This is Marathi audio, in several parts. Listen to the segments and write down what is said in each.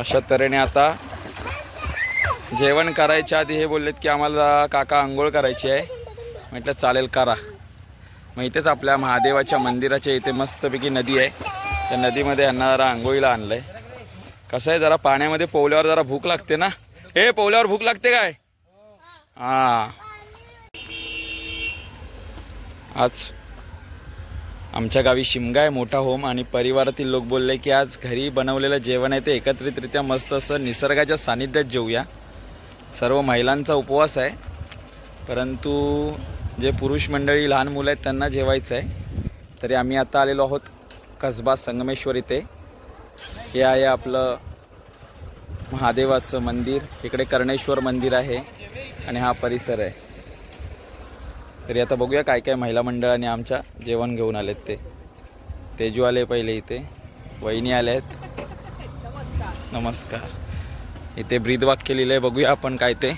अशा तऱ्हेने आता जेवण करायच्या आधी हे बोललेत की आम्हाला काका आंघोळ करायची आहे. म्हटलं चालेल करा. मग इथेच आपल्या महादेवाच्या मंदिराच्या इथे मस्तपैकी नदी आहे. त्या नदीमध्ये यांना जरा आंघोळीला आणलं आहे कसं आहे जरा पाण्यामध्ये पोवल्यावर जरा भूक लागते ना? हे पोवल्यावर भूक लागते काय? हां. आज आमच्या गावी शिमगा आहे मोठा होम आणि परिवारातील लोक बोलले की आज घरी बनवलेलं जेवण आहे ते एकत्रितरित्या मस्त असं निसर्गाच्या सानिध्यात जेऊया. सर्व महिलांचा उपवास आहे. परंतु जे पुरुष मंडळी लहान मुलं आहेत त्यांना जेवायचं आहे. तरी आम्ही आता आलेलो आहोत कसबा संगमेश्वर इथे. हे आहे आपलं महादेवाचं मंदिर. इकडे कर्णेश्वर मंदिर आहे आणि हा परिसर आहे. तरी आता बघूया काय काय महिला मंडळाने आमच्या जेवण घेऊन आलेत ते. तेजू आले पहिले इथे. वहिनी आले आहेत. नमस्कार. इथे ब्रीद वाक्य लिहिलंय बघूया आपण काय ते.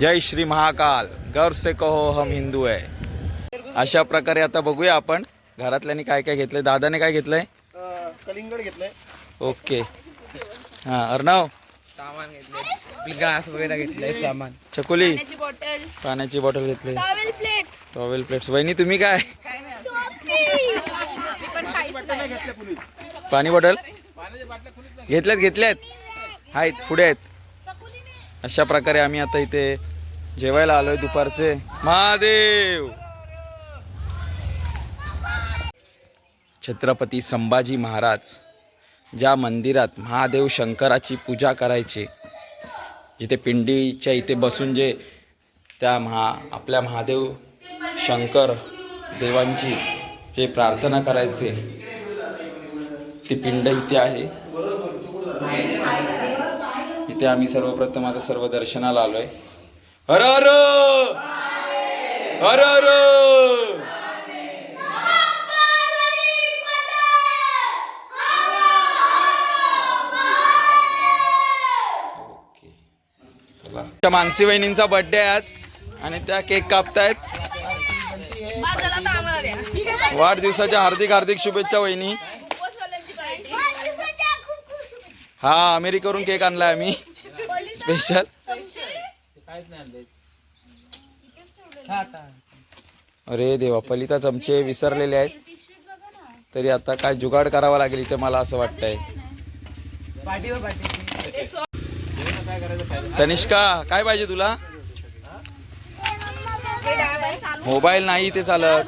जय श्री महाकाल. गर्व से कहो हम हिंदू आहे अशा प्रकारे आता बघूया आपण घरातल्यानी काय काय घेतलंय दादाने काय घेतलंय? कलिंगड घेतलंय. ओके. हां अर्णव? सामान घेतलंय. ग्लास वगैरे घेतलंय सामान. चकोली. पाण्याची बॉटल. पाण्याची बॉटल घेतली. Towel plates. Towel plates. वहिनी तुम्ही काय? पण काहीच नाही. पाणी बॉटल? घेतल्यात घेतल्यात? आहेत पुढे आहेत. अशा प्रकारे आम्ही आता इथे जेवायला आलोय दुपारचे. महादेव! छत्रपती संभाजी महाराज ज्या मंदिरात महादेव शंकराची पूजा करायचे जिथे पिंडीच्या इथे बसून जे त्या महा आपल्या महादेव शंकर देवांची जे प्रार्थना करायचे ती पिंड इथे आहे. इथे आम्ही सर्वप्रथम आता सर्व दर्शनाला आलोय. हर हर! हर हर! चला. त्या मानसी वहिनींचा बर्थडे आहे आज आणि त्या केक कापतायत. वाढदिवसाच्या हार्दिक हार्दिक शुभेच्छा वहिनी. हा अमेरिकेवरून केक आणलाय आम्ही. स्पेशल अरे देवा पलिता चमचे विसरलेले आहेत. तरी आता काय जुगाड करावा लागेल इथे मला असं वाटतंय. पाठीवर पाठी तनिष्का काय पाहिजे तुला? मोबाईल नाही ते चालत.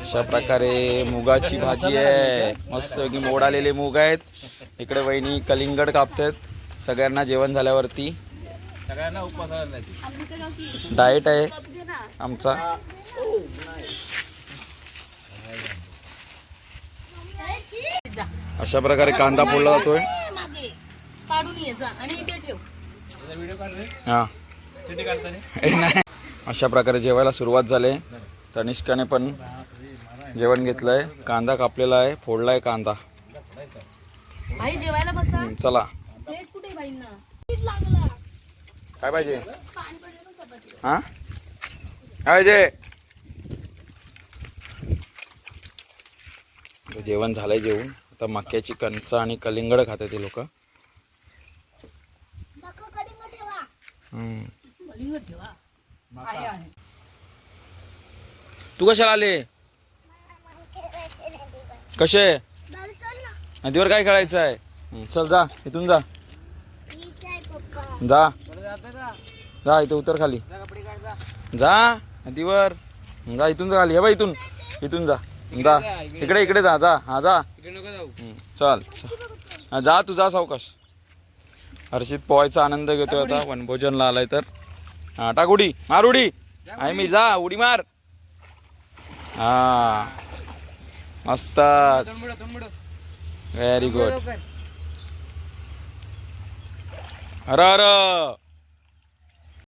अशा प्रकारे मुगाची भाजी आहे. मस्त मोड आलेले मूग आहेत. इकडे वहिनी कलिंगड कापतात. सगळ्यांना जेवण झाल्यावरती. की डाएट आहे आमचा. अशा प्रकारे कांदा फोडला जातोय. ये जा आणि इथे ठेव. व्हिडिओ काढ रे हा. किती काढताना? ए, नाही. अशा प्रकारे जेवायला सुरुवात झाली. तनिष्काने पण जेवण घेतलंय. कांदा कापलेला आहे. फोडलाय कांदा. भाई जेवायला बसा. हम्म, चला. काय पाहिजे? पान पडलं पण चपाती. हा? काय पाहिजे? जेवण झालंय जेवून. आता मक्याची कणसं आणि कलिंगड खाते ते लोक. कलिंगड ठेवा आहे आहे तू कशाला आले? कसे? नदीवर काय खेळायचं आहे चल जा इथून जा. जा. जा इथे उतर खाली. जा नदीवर. जा इथून जा खाली. हे बा इथून. इथून जा. जा. इकडे इकडे जा जा. हा जा. चल. जा तू जा सावकाश. हर्षित पोहायचा आनंद घेतोय आता. वनभोजनला आलाय तर. हा टाक उडी मार उडी आहे मी जा उडी मार. हा. मस्तच. व्हेरी गुड हर.